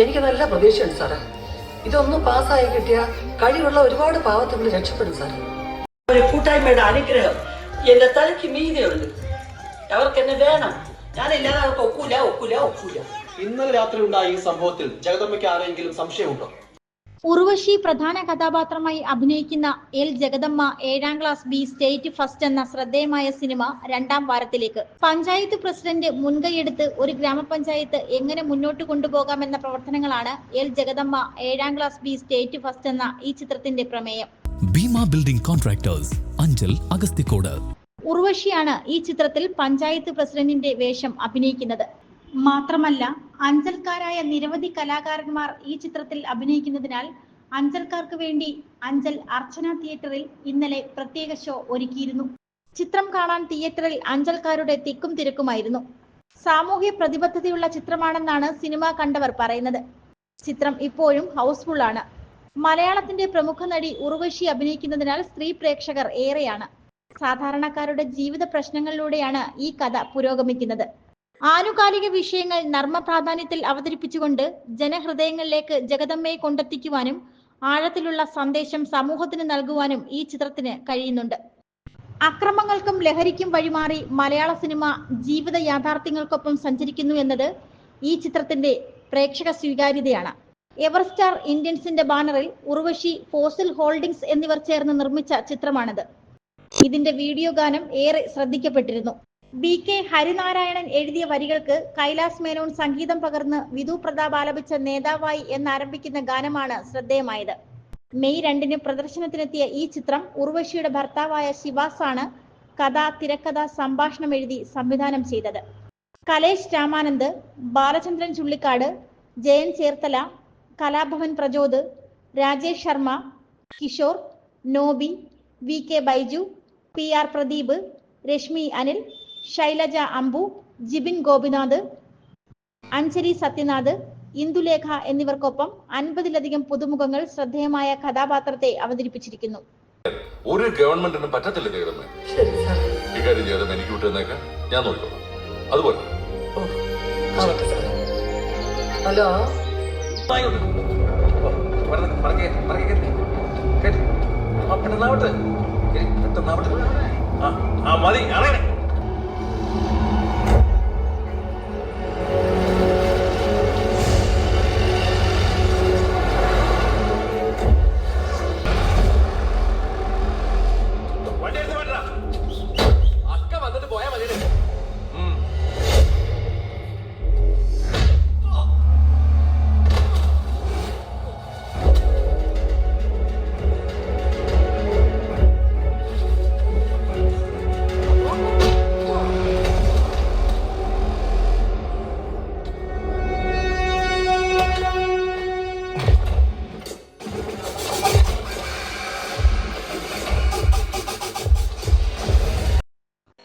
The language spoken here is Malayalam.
എനിക്ക് നല്ല പ്രതീക്ഷയുണ്ട് സാറേ. ഇതൊന്നും പാസ്സായി കിട്ടിയ കഴിവുള്ള ഒരുപാട് പാവത്തുകൾ രക്ഷപ്പെടും സാറേ. ഒരു കൂട്ടായ്മയുടെ അനുഗ്രഹം എന്റെ തലയ്ക്ക് മീതിയുണ്ട്. അവർക്ക് എന്നെ വേണം. ഞാനില്ലാതെ അവർക്ക് ഒക്കൂല ഒക്കൂല ഒക്കൂല. ഇന്നലെ രാത്രി ഉണ്ടായ ഈ സംഭവത്തിൽ ജഗദമ്മയ്ക്ക് ആരെങ്കിലും സംശയമുണ്ടോ? ഉർവശി പ്രധാന കഥാപാത്രമായി അഭിനയിക്കുന്ന എൽ ജഗദമ്മ ഏഴാം ക്ലാസ് ബി സ്റ്റേറ്റ് ഫസ്റ്റ് എന്ന ശ്രദ്ധേയമായ സിനിമ രണ്ടാം വാരത്തിലേക്ക്. പഞ്ചായത്ത് പ്രസിഡന്റ് മുൻകൈയെടുത്ത് ഒരു ഗ്രാമപഞ്ചായത്ത് എങ്ങനെ മുന്നോട്ട് കൊണ്ടുപോകാമെന്ന പ്രവർത്തനങ്ങളാണ് എൽ ജഗദമ്മ ഏഴാം ക്ലാസ് ബി സ്റ്റേറ്റ് ഫസ്റ്റ് എന്ന ഈ ചിത്രത്തിന്റെ പ്രമേയം. Bhima building contractors Anchal Agasthikode. ഉർവശിയാണ് ഈ ചിത്രത്തിൽ പഞ്ചായത്ത് പ്രസിഡന്റിന്റെ വേഷം അഭിനയിക്കുന്നത്. മാത്രമല്ല അഞ്ചൽക്കാരായ നിരവധി കലാകാരന്മാർ ഈ ചിത്രത്തിൽ അഭിനയിക്കുന്നതിനാൽ അഞ്ചൽക്കാർക്ക് വേണ്ടി അഞ്ചൽ അർച്ചന തിയേറ്ററിൽ ഇന്നലെ പ്രത്യേക ഷോ ഒരുക്കിയിരുന്നു. ചിത്രം കാണാൻ തിയേറ്ററിൽ അഞ്ചൽക്കാരുടെ തിക്കും തിരക്കുമായിരുന്നു. സാമൂഹ്യ പ്രതിബദ്ധതയുള്ള ചിത്രമാണെന്നാണ് സിനിമ കണ്ടവർ പറയുന്നത്. ചിത്രം ഇപ്പോഴും ഹൗസ്ഫുൾ ആണ് മലയാളത്തിന്റെ പ്രമുഖ നടി ഉർവശി അഭിനയിക്കുന്നതിനാൽ സ്ത്രീ പ്രേക്ഷകർ ഏറെയാണ്. സാധാരണക്കാരുടെ ജീവിത പ്രശ്നങ്ങളിലൂടെയാണ് ഈ കഥ പുരോഗമിക്കുന്നത്. ആനുകാലിക വിഷയങ്ങൾ നർമ്മ പ്രാധാന്യത്തിൽ അവതരിപ്പിച്ചുകൊണ്ട് ജനഹൃദയങ്ങളിലേക്ക് ജഗദമ്മയെ കൊണ്ടെത്തിക്കുവാനും ആഴത്തിലുള്ള സന്ദേശം സമൂഹത്തിന് നൽകുവാനും ഈ ചിത്രത്തിന് കഴിയുന്നുണ്ട്. അക്രമങ്ങൾക്കും ലഹരിക്കും വഴിമാറി മലയാള സിനിമ ജീവിത യാഥാർത്ഥ്യങ്ങൾക്കൊപ്പം സഞ്ചരിക്കുന്നു എന്നത് ഈ ചിത്രത്തിന്റെ പ്രേക്ഷക സ്വീകാര്യതയാണ്. എവർസ്റ്റാർ ഇന്ത്യൻസിന്റെ ബാനറിൽ ഉർവശി ഫോസിൽ ഹോൾഡിംഗ്സ് എന്നിവർ ചേർന്ന് നിർമ്മിച്ച ചിത്രമാണിത്. ഇതിന്റെ വീഡിയോ ഗാനം ഏറെ ശ്രദ്ധിക്കപ്പെട്ടിരുന്നു. ബി കെ ഹരിനാരായണൻ എഴുതിയ വരികൾക്ക് കൈലാസ് മേനോൻ സംഗീതം പകർന്ന് വിധു പ്രതാപ് ആലപിച്ച നേതാവായി എന്നാരംഭിക്കുന്ന ഗാനമാണ് ശ്രദ്ധേയമായത്. മെയ് രണ്ടിന് പ്രദർശനത്തിനെത്തിയ ഈ ചിത്രം ഉർവശിയുടെ ഭർത്താവായ ശിവാസ് ആണ് കഥ തിരക്കഥ സംഭാഷണം എഴുതി സംവിധാനം ചെയ്തത്. Kalesh Ramanand Balachandran Chullikkad Jayan Cherthala Kalabhavan Prajod Rajesh Sharma Kishore Nobi V K Baiju P R Pradeep Rashmi Anil Shailaja Ambu Jibin Gopinath Anjali Sathyanath Indulekha എന്നിവർക്കൊപ്പം അൻപതിലധികം പുതുമുഖങ്ങൾ ശ്രദ്ധേയമായ കഥാപാത്രത്തെ അവതരിപ്പിച്ചിരിക്കുന്നു. ഒരു ഗവൺമെന്റിനും പറ്റത്തില്ല ജഗതമ്മ ശരി സാറേ ഇക്കാര്യം ജഗതമ്മ എനിക്ക് വിട്ടുന്നേക്ക് ഞാൻ നോക്കിക്കോളാം. അതുപോലെ. ഹലോ പെട്ടെന്നാവട്ടെ പെട്ടെന്നാവട്ടെ ആ ആ മതി അറിയണേ.